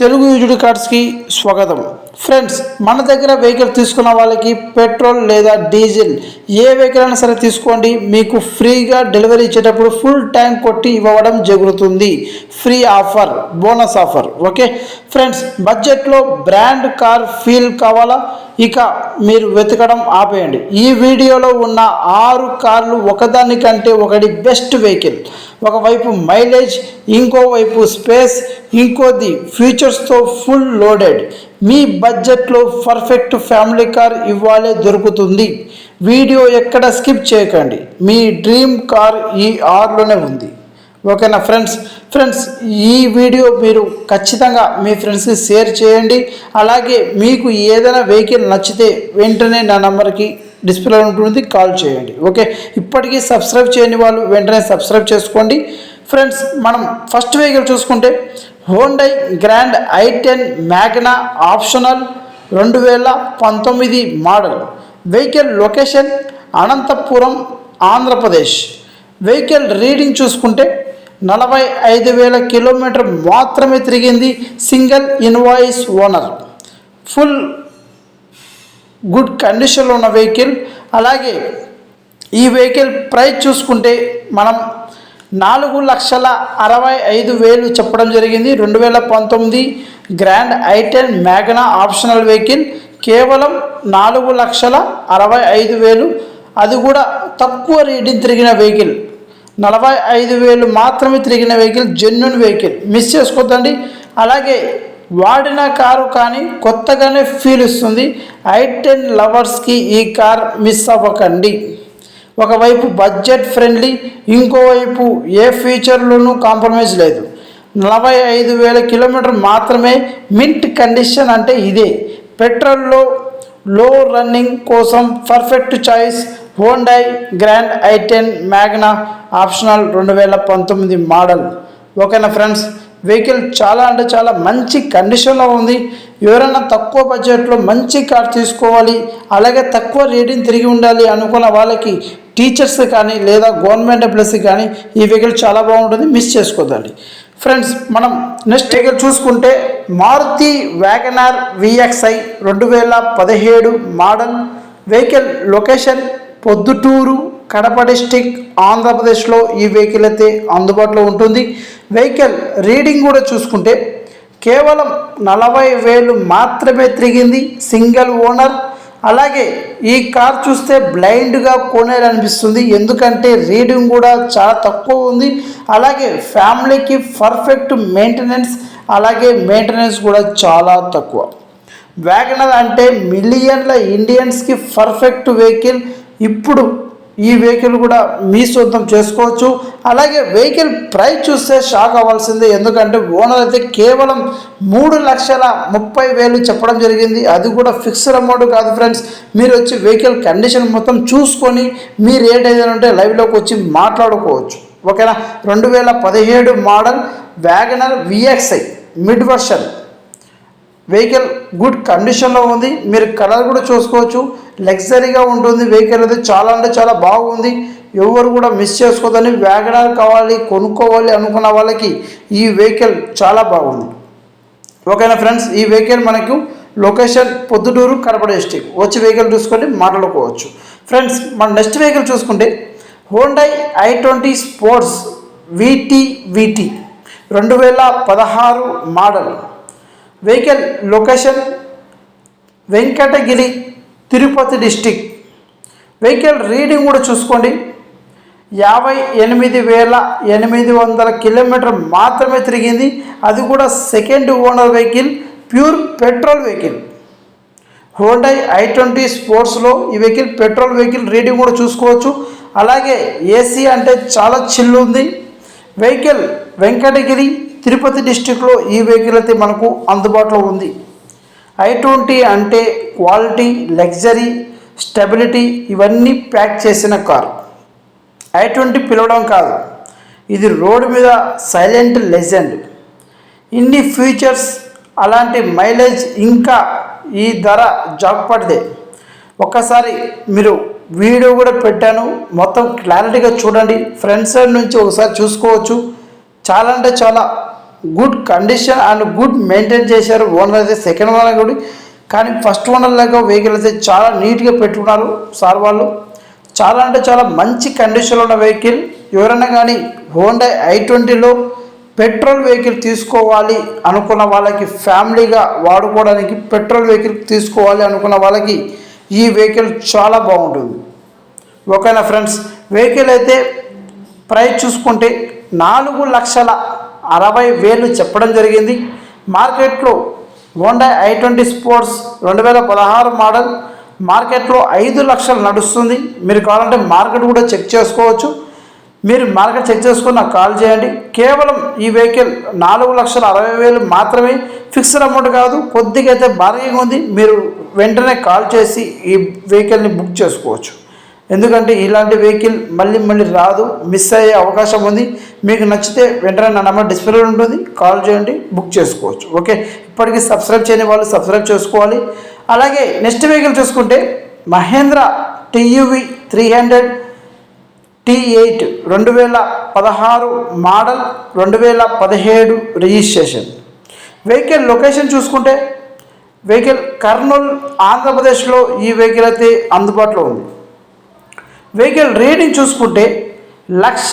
తెలుగు యూజుడి కార్డ్స్కి స్వాగతం. ఫ్రెండ్స్ మన దగ్గర వెహికల్ తీసుకున్న వాళ్ళకి పెట్రోల్ లేదా డీజిల్ ఏ వెహికల్ అయినా సరే తీసుకోండి. మీకు ఫ్రీగా డెలివరీ ఇచ్చేటప్పుడు ఫుల్ ట్యాంక్ కొట్టి ఇవ్వడం జరుగుతుంది. Free offer bonus offer okay friends బడ్జెట్లో బ్రాండ్ కార్ ఫీల్ కావాలా? ఇక మీరు వెతకడం ఆపేయండి. ఈ వీడియోలో ఉన్న ఆరు కార్లు ఒకదానికంటే ఒకటి బెస్ట్ వెహికల్ ఒకవైపు మైలేజ్ ఇంకోవైపు స్పేస్ ఇంకోది ఫీచర్స్తో ఫుల్ లోడెడ్ మీ బడ్జెట్లో పర్ఫెక్ట్ ఫ్యామిలీ కార్ ఇవ్వాలే దొరుకుతుంది. వీడియో ఎక్కడ స్కిప్ చేయకండి. మీ డ్రీమ్ కార్ ఈ ఆర్లోనే ఉంది. ఓకేనా ఫ్రెండ్స్? ఫ్రెండ్స్ ఈ వీడియో మీరు ఖచ్చితంగా మీ ఫ్రెండ్స్కి షేర్ చేయండి. అలాగే మీకు ఏదైనా వెహికల్ నచ్చితే వెంటనే నా నెంబర్కి డిస్ప్లే ఉంటుంది కాల్ చేయండి. ఓకే? ఇప్పటికీ సబ్స్క్రైబ్ చేయని వాళ్ళు వెంటనే సబ్స్క్రైబ్ చేసుకోండి. ఫ్రెండ్స్ మనం ఫస్ట్ వెహికల్ చూసుకుంటే Hyundai Grand i ten Magna optional రెండు వేల పంతొమ్మిది model vehicle location Anantapur Andhra Pradesh. Vehicle reading చూసుకుంటే నలభై ఐదు వేల కిలోమీటర్ మాత్రమే తిరిగింది single invoice owner. Full good కండిషన్లో ఉన్న వెహికల్ అలాగే ఈ వెహికల్ ప్రైస్ చూసుకుంటే మనం నాలుగు లక్షల అరవై ఐదు వేలు చెప్పడం జరిగింది. రెండు వేల పంతొమ్మిది Grand i ten Magna optional vehicle కేవలం నాలుగు లక్షల అరవై ఐదు వేలు. అది కూడా తక్కువ రీడింగ్ తిరిగిన వెహికల్. నలభై ఐదు వేలు మాత్రమే తిరిగిన వెహికల్ జెన్యున్ వెహికల్. మిస్ చేసుకోద్దండి. అలాగే వాడిన కారు కానీ కొత్తగానే ఫీల్ ఇస్తుంది. ఐ టెన్ లవర్స్కి ఈ కార్ మిస్ అవ్వకండి. ఒకవైపు బడ్జెట్ ఫ్రెండ్లీ ఇంకోవైపు ఏ ఫీచర్లోనూ కాంప్రమైజ్ లేదు. నలభై ఐదు వేల కిలోమీటర్ మాత్రమే మింట్ కండిషన్ అంటే ఇదే. పెట్రోల్లో లో రన్నింగ్ కోసం perfect choice Hyundai Grand i ten Magna optional రెండు వేల పంతొమ్మిది మోడల్. ఓకేనా ఫ్రెండ్స్? వెహికల్ చాలా అంటే చాలా మంచి కండిషన్లో ఉంది. ఎవరైనా తక్కువ బడ్జెట్లో మంచి కార్ తీసుకోవాలి అలాగే తక్కువ రేటింగ్ తిరిగి ఉండాలి అనుకున్న వాళ్ళకి టీచర్స్ కానీ లేదా గవర్నమెంట్ ఎంప్లాయీస్ కానీ ఈ వెహికల్ చాలా బాగుంటుంది. మిస్ చేసుకోదండి. ఫ్రెండ్స్ మనం నెక్స్ట్ వెహికల్ చూసుకుంటే మారుతి వ్యాగనార్ విఎక్స్ఐ రెండు వేల పదిహేడు model vehicle location Proddatur Kadapa district ఆంధ్రప్రదేశ్లో ఈ వెహికల్ అయితే అందుబాటులో ఉంటుంది. వెహికల్ రీడింగ్ కూడా చూసుకుంటే కేవలం నలభై వేలు మాత్రమే తిరిగింది సింగిల్ ఓనర్. అలాగే ఈ కార్ చూస్తే బ్లైండ్గా కొనేయాలనిపిస్తుంది. ఎందుకంటే రీడింగ్ కూడా చాలా తక్కువ ఉంది. అలాగే ఫ్యామిలీకి పర్ఫెక్ట్ మెయింటెనెన్స్ అలాగే మెయింటెనెన్స్ కూడా చాలా తక్కువ. వ్యాగనర్ అంటే మిలియన్ల ఇండియన్స్కి పర్ఫెక్ట్ వెహికల్ ఇప్పుడు ఈ వెహికల్ కూడా మీ సొంతం చేసుకోవచ్చు. అలాగే వెహికల్ ప్రైస్ చూస్తే షాక్ అవ్వాల్సిందే. ఎందుకంటే ఓనర్ అయితే కేవలం మూడు లక్షల ముప్పై వేలు చెప్పడం జరిగింది. అది కూడా ఫిక్స్డ్ అమౌంట్ కాదు ఫ్రెండ్స్. మీరు వచ్చి వెహికల్ కండిషన్ మొత్తం చూసుకొని మీ రేట్ ఏదైనా ఉంటే లైవ్లోకి వచ్చి మాట్లాడుకోవచ్చు. ఓకేనా? రెండు వేల పదిహేడు model Wagon R VXI mid version vehicle good కండిషన్లో ఉంది. మీరు కలర్ కూడా చూసుకోవచ్చు. లగ్జరీగా ఉంటుంది. వెహికల్ అయితే చాలా అంటే చాలా బాగుంది. ఎవరు కూడా మిస్ చేసుకోదని వ్యాగనార్ కావాలి కొనుక్కోవాలి అనుకున్న వాళ్ళకి ఈ వెహికల్ చాలా బాగుంది. ఓకేనా ఫ్రెండ్స్ ఈ వెహికల్ మనకు లొకేషన్ పొద్దుటూరు కడప డిస్టిక్ వచ్చి వెహికల్ చూసుకొని మాట్లాడుకోవచ్చు. ఫ్రెండ్స్ మన నెక్స్ట్ వెహికల్ చూసుకుంటే Hyundai I twenty sports V T VT రెండు వేల పదహారు model vehicle location Venkatagiri Tirupati district vehicle reading కూడా చూసుకోండి. యాభై ఎనిమిది వేల ఎనిమిది వందల కిలోమీటర్ మాత్రమే తిరిగింది. అది కూడా second owner vehicle pure petrol vehicle Hyundai i twenty స్పోర్ట్స్లో ఈ వెహికల్ పెట్రోల్ వెహికల్ రీడింగ్ కూడా చూసుకోవచ్చు. అలాగే ఏసీ అంటే చాలా చిల్లు ఉంది. వెహికల్ వెంకటగిరి తిరుపతి డిస్టిక్లో ఈ వెహికల్ అయితే మనకు అందుబాటులో ఉంది. ఐ ట్వంటీ అంటే క్వాలిటీ లగ్జరీ స్టెబిలిటీ ఇవన్నీ ప్యాక్ చేసిన కార్. ఐ ట్వంటీ పిలవడం కాదు. ఇది రోడ్డు మీద సైలెంట్ లెజెండ్. ఇన్ని ఫీచర్స్ అలాంటి మైలేజ్ ఇంకా ఈ ధర జాక్పడిదే ఒక్కసారి మీరు వీడియో కూడా పెట్టాను. మొత్తం క్లారిటీగా చూడండి. ఫ్రంట్ సైడ్ నుంచి ఒకసారి చూసుకోవచ్చు. చాలా అంటే చాలా good condition and good maintain చేశారు. ఓనర్ అయితే సెకండ్ ఓనర్ కూడా కానీ ఫస్ట్ ఓనర్ లాగా వెహికల్ అయితే చాలా నీట్గా పెట్టుకున్నారు సార్ వాళ్ళు. చాలా అంటే చాలా మంచి కండిషన్లో ఉన్న వెహికల్ ఎవరైనా కానీ హోండా ఐ ట్వంటీలో పెట్రోల్ వెహికల్ తీసుకోవాలి అనుకున్న వాళ్ళకి ఫ్యామిలీగా వాడుకోవడానికి పెట్రోల్ వెహికల్ తీసుకోవాలి అనుకున్న వాళ్ళకి ఈ వెహికల్ చాలా బాగుంటుంది. ఓకేనా ఫ్రెండ్స్? వెహికల్ అయితే ప్రైస్ చూసుకుంటే నాలుగు లక్షల అరవై వేలు చెప్పడం జరిగింది. మార్కెట్లో హోండా ఐ ట్వంటీ స్పోర్ట్స్ రెండు వేల పదహారు మోడల్ మార్కెట్లో ఐదు లక్షలు నడుస్తుంది. మీరు కావాలంటే మార్కెట్ కూడా చెక్ చేసుకోవచ్చు. మీరు మార్కెట్ చెక్ చేసుకుని నాకు కాల్ చేయండి. కేవలం ఈ వెహికల్ నాలుగు లక్షల అరవై వేలు మాత్రమే ఫిక్స్డ్ అమౌంట్ కాదు. కొద్దిగా అయితే భారీగా ఉంది. మీరు వెంటనే కాల్ చేసి ఈ వెహికల్ని బుక్ చేసుకోవచ్చు. ఎందుకంటే ఇలాంటి వెహికల్ మళ్ళీ మళ్ళీ రాదు మిస్ అయ్యే అవకాశం ఉంది. మీకు నచ్చితే వెంటనే నా నెంబర్ డిస్ప్లే ఉంటుంది. కాల్ చేయండి బుక్ చేసుకోవచ్చు. ఓకే? ఇప్పటికీ సబ్స్క్రైబ్ చేయని వాళ్ళు సబ్స్క్రైబ్ చేసుకోవాలి. అలాగే నెక్స్ట్ వెహికల్ చూసుకుంటే Mahindra TUV three hundred T eight రెండు వేల పదహారు మోడల్ రెండు వేల పదిహేడు రిజిస్ట్రేషన్. వెహికల్ లొకేషన్ చూసుకుంటే వెహికల్ కర్నూలు ఆంధ్రప్రదేశ్లో ఈ వెహికల్ అయితే అందుబాటులో ఉంది. వెహికల్ రీడింగ్ చూసుకుంటే లక్ష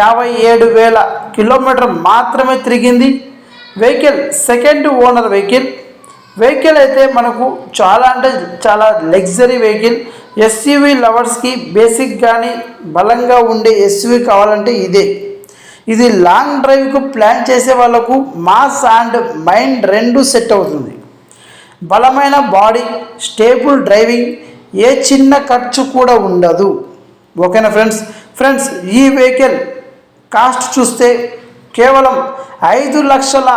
యాభై ఏడు వేల కిలోమీటర్ మాత్రమే తిరిగింది. Vehicle second owner vehicle. Vehicle అయితే మనకు చాలా అంటే చాలా లగ్జరీ వెహికల్. ఎస్యూవి లవర్స్కి బేసిక్ కానీ బలంగా ఉండే ఎస్యూవి కావాలంటే ఇదే. ఇది లాంగ్ డ్రైవ్కు ప్లాన్ చేసే వాళ్ళకు మాస్ అండ్ మైండ్ రెండు సెట్ అవుతుంది. బలమైన బాడీ స్టేబుల్ డ్రైవింగ్ ఏ చిన్న ఖర్చు కూడా ఉండదు. ఓకేనా ఫ్రెండ్స్? ఫ్రెండ్స్ ఈ వెహికల్ కాస్ట్ చూస్తే కేవలం ఐదు లక్షల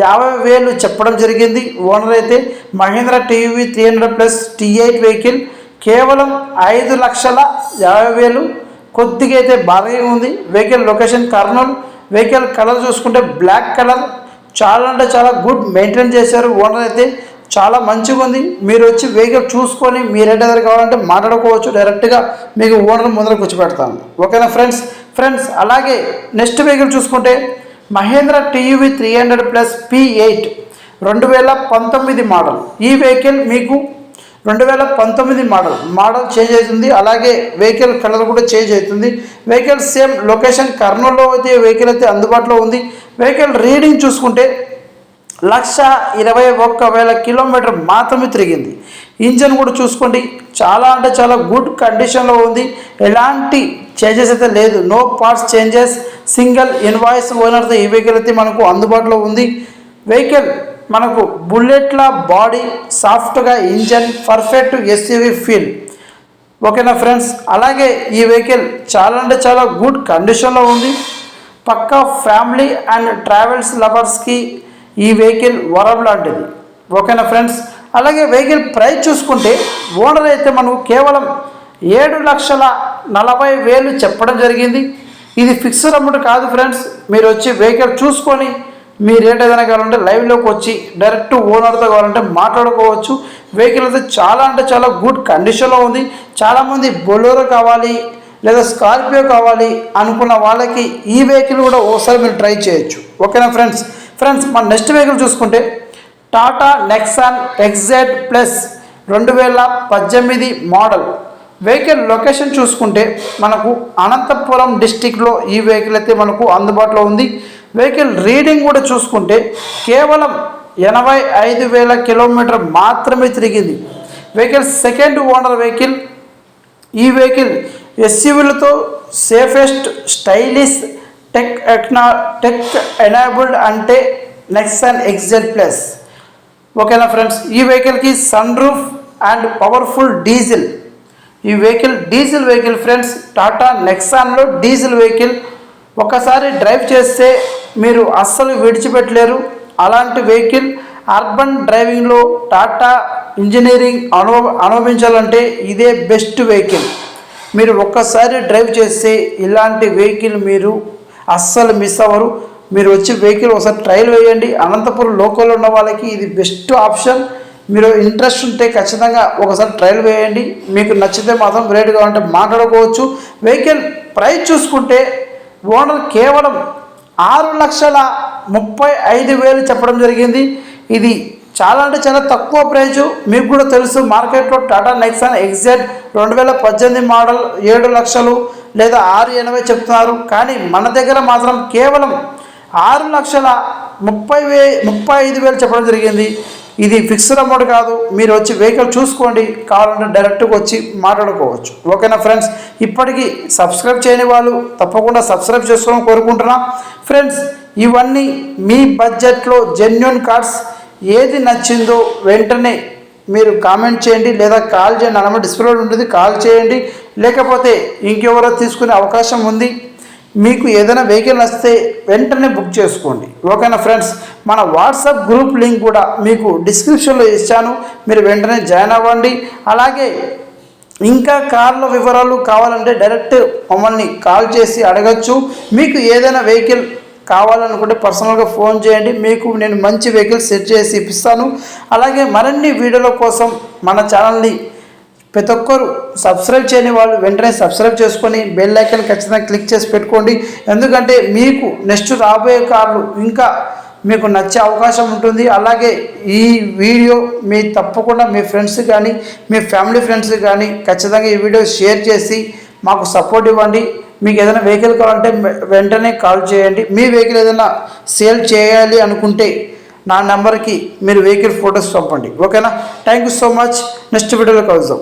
యాభై వేలు చెప్పడం జరిగింది. ఓనర్ అయితే Mahindra TUV three hundred plus T eight vehicle కేవలం ఐదు లక్షల యాభై వేలు. కొద్దిగా అయితే బాగా ఉంది. Vehicle location Kurnool. Vehicle colour చూసుకుంటే బ్లాక్ కలర్. చాలా అంటే చాలా గుడ్ మెయింటైన్ చేశారు. ఓనర్ అయితే చాలా మంచిగా ఉంది. మీరు వచ్చి వెహికల్ చూసుకొని మీ రేట్ దగ్గర కావాలంటే మాట్లాడుకోవచ్చు. డైరెక్ట్గా మీకు ఓనర్ ముందర కూర్చోబెడతాను. ఓకేనా ఫ్రెండ్స్ ఫ్రెండ్స్ అలాగే నెక్స్ట్ వెహికల్ చూసుకుంటే Mahindra TUV three hundred plus P eight రెండు వేల పంతొమ్మిది మోడల్ ఈ వెహికల్ మీకు రెండు వేల పంతొమ్మిది మోడల్ మోడల్ చేంజ్ అవుతుంది. అలాగే వెహికల్ కలర్ కూడా చేంజ్ అవుతుంది. వెహికల్ సేమ్ లొకేషన్ కర్నూలులో అయితే వెహికల్ అయితే అందుబాటులో ఉంది. వెహికల్ రీడింగ్ చూసుకుంటే లక్ష ఇరవై ఒక్క వేల కిలోమీటర్ మాత్రమే తిరిగింది. ఇంజన్ కూడా చూసుకోండి. చాలా అంటే చాలా గుడ్ కండిషన్లో ఉంది. ఎలాంటి చేంజెస్ అయితే లేదు. No parts changes. Single invoice ఓనర్తో ఈ వెహికల్ అయితే మనకు అందుబాటులో ఉంది. వెహికల్ మనకు బుల్లెట్ల బాడీ సాఫ్ట్గా ఇంజన్ పర్ఫెక్ట్ ఎస్యూవి ఫీల్. ఓకేనా ఫ్రెండ్స్? అలాగే ఈ వెహికల్ చాలా అంటే చాలా గుడ్ కండిషన్లో ఉంది. పక్కా ఫ్యామిలీ అండ్ ట్రావెల్స్ లవర్స్కి ఈ వెహికల్ వరం లాంటిది. ఓకేనా ఫ్రెండ్స్? అలాగే వెహికల్ ప్రైస్ చూసుకుంటే ఓనర్ అయితే మనకు కేవలం ఏడు లక్షల నలభై వేలు చెప్పడం జరిగింది. ఇది ఫిక్స్డ్ అమౌంట్ కాదు ఫ్రెండ్స్. మీరు వచ్చి వెహికల్ చూసుకొని మీ రేట్ ఏదైనా కావాలంటే లైవ్లోకి వచ్చి డైరెక్ట్ ఓనర్తో కావాలంటే మాట్లాడుకోవచ్చు. వెహికల్ అయితే చాలా అంటే చాలా గుడ్ కండిషన్లో ఉంది. చాలామంది బొలోరో కావాలి లేదా స్కార్పియో కావాలి అనుకున్న వాళ్ళకి ఈ వెహికల్ కూడా ఓసారి మీరు ట్రై చేయొచ్చు. ఓకేనా ఫ్రెండ్స్? ఫ్రెండ్స్ మన నెక్స్ట్ వెహికల్ చూసుకుంటే టాటా నెక్సాన్ ఎగ్జెడ్ ప్లస్ రెండు వేల పద్దెనిమిది మోడల్. వెహికల్ లొకేషన్ చూసుకుంటే మనకు అనంతపురం డిస్టిక్లో ఈ వెహికల్ అయితే మనకు అందుబాటులో ఉంది. వెహికల్ రీడింగ్ కూడా చూసుకుంటే కేవలం ఎనభై ఐదు వేల కిలోమీటర్ మాత్రమే తిరిగింది. Vehicle second owner vehicle. ఈ వెహికల్ ఎస్యూవీలతో సేఫెస్ట్ స్టైలిష్ టెక్ ఎక్నా టెక్ ఎనేబుల్డ్ అంటే నెక్సన్ ఎక్సెల్ ప్లస్. ఓకేనా ఫ్రెండ్స్? ఈ వెహికల్కి sunroof and powerful diesel ఈ vehicle diesel vehicle friends Tata నెక్సాన్లో diesel vehicle. ఒకసారి డ్రైవ్ చేస్తే మీరు అస్సలు విడిచిపెట్టలేరు. అలాంటి వెహికల్ అర్బన్ డ్రైవింగ్లో టాటా ఇంజనీరింగ్ అను అనుభవించాలంటే ఇదే బెస్ట్ వెహికల్. మీరు ఒక్కసారి డ్రైవ్ చేస్తే ఇలాంటి వెహికల్ మీరు అస్సలు మిస్ అవ్వరు. మీరు వచ్చి వెహికల్ ఒకసారి ట్రయల్ వేయండి. అనంతపురం లోకల్లో ఉన్న వాళ్ళకి ఇది బెస్ట్ ఆప్షన్ మీరు ఇంట్రెస్ట్ ఉంటే ఖచ్చితంగా ఒకసారి ట్రయల్ వేయండి. మీకు నచ్చితే మాత్రం రేటు కావాలంటే మాట్లాడుకోవచ్చు. వెహికల్ ప్రైస్ చూసుకుంటే ఓనర్ కేవలం ఆరు లక్షల ముప్పై ఐదు వేలు చెప్పడం జరిగింది. ఇది చాలా అంటే చాలా తక్కువ ప్రైజు మీకు కూడా తెలుసు మార్కెట్లో టాటా నెక్సాన్ ఎగ్జెడ్ రెండు వేల పద్దెనిమిది మోడల్ ఏడు లక్షలు. లేదా ఆరు ఎనభై చెప్తున్నారు. కానీ మన దగ్గర మాత్రం కేవలం ఆరు లక్షల ముప్పై వే ముప్పై ఐదు వేలు చెప్పడం జరిగింది. ఇది ఫిక్స్డ్ అమౌంట్ కాదు. మీరు వచ్చి వెహికల్ చూసుకోండి. కావాలంటే డైరెక్ట్గా వచ్చి మాట్లాడుకోవచ్చు. ఓకేనా ఫ్రెండ్స్ ఇప్పటికీ సబ్స్క్రైబ్ చేయని వాళ్ళు తప్పకుండా సబ్స్క్రైబ్ చేసుకోవడం కోరుకుంటున్నా. ఫ్రెండ్స్ ఇవన్నీ మీ బడ్జెట్లో జెన్యున్ కార్డ్స్ ఏది నచ్చిందో వెంటనే మీరు కామెంట్ చేయండి లేదా కాల్ చేయండి. అనమాట డిస్ప్లే ఉంటుంది. కాల్ చేయండి. లేకపోతే ఇంకెవరో తీసుకునే అవకాశం ఉంది. మీకు ఏదైనా వెహికల్ వస్తే వెంటనే బుక్ చేసుకోండి. ఓకేనా ఫ్రెండ్స్ మన వాట్సాప్ గ్రూప్ లింక్ కూడా మీకు డిస్క్రిప్షన్లో ఇచ్చాను. మీరు వెంటనే జాయిన్ అవ్వండి. అలాగే ఇంకా కార్ల వివరాలు కావాలంటే డైరెక్ట్ మమ్మల్ని కాల్ చేసి అడగచ్చు. మీకు ఏదైనా వెహికల్ కావాలనుకుంటే పర్సనల్గా ఫోన్ చేయండి. మీకు నేను మంచి వెహికల్ సెట్ చేసి ఇప్పిస్తాను. అలాగే మరిన్ని వీడియోల కోసం మన ఛానల్ని ప్రతి ఒక్కరు సబ్స్క్రైబ్ చేయని వాళ్ళు వెంటనే సబ్స్క్రైబ్ చేసుకొని బెల్ ఐకన్ ఖచ్చితంగా క్లిక్ చేసి పెట్టుకోండి. ఎందుకంటే మీకు నెక్స్ట్ రాబోయే కార్లు ఇంకా మీకు నచ్చే అవకాశం ఉంటుంది. అలాగే ఈ వీడియో మీ తప్పకుండా మీ ఫ్రెండ్స్ కానీ మీ ఫ్యామిలీ ఫ్రెండ్స్ కానీ ఖచ్చితంగా ఈ వీడియో షేర్ చేసి మాకు సపోర్ట్ ఇవ్వండి. మీకు ఏదైనా వెహికల్ కావాలంటే వెంటనే కాల్ చేయండి. మీ వెహికల్ ఏదైనా సేల్ చేయాలి అనుకుంటే నా నెంబర్కి మీరు వెహికల్ ఫొటోస్ పంపండి. ఓకేనా thank you so much next వీడియోలో కలుద్దాం.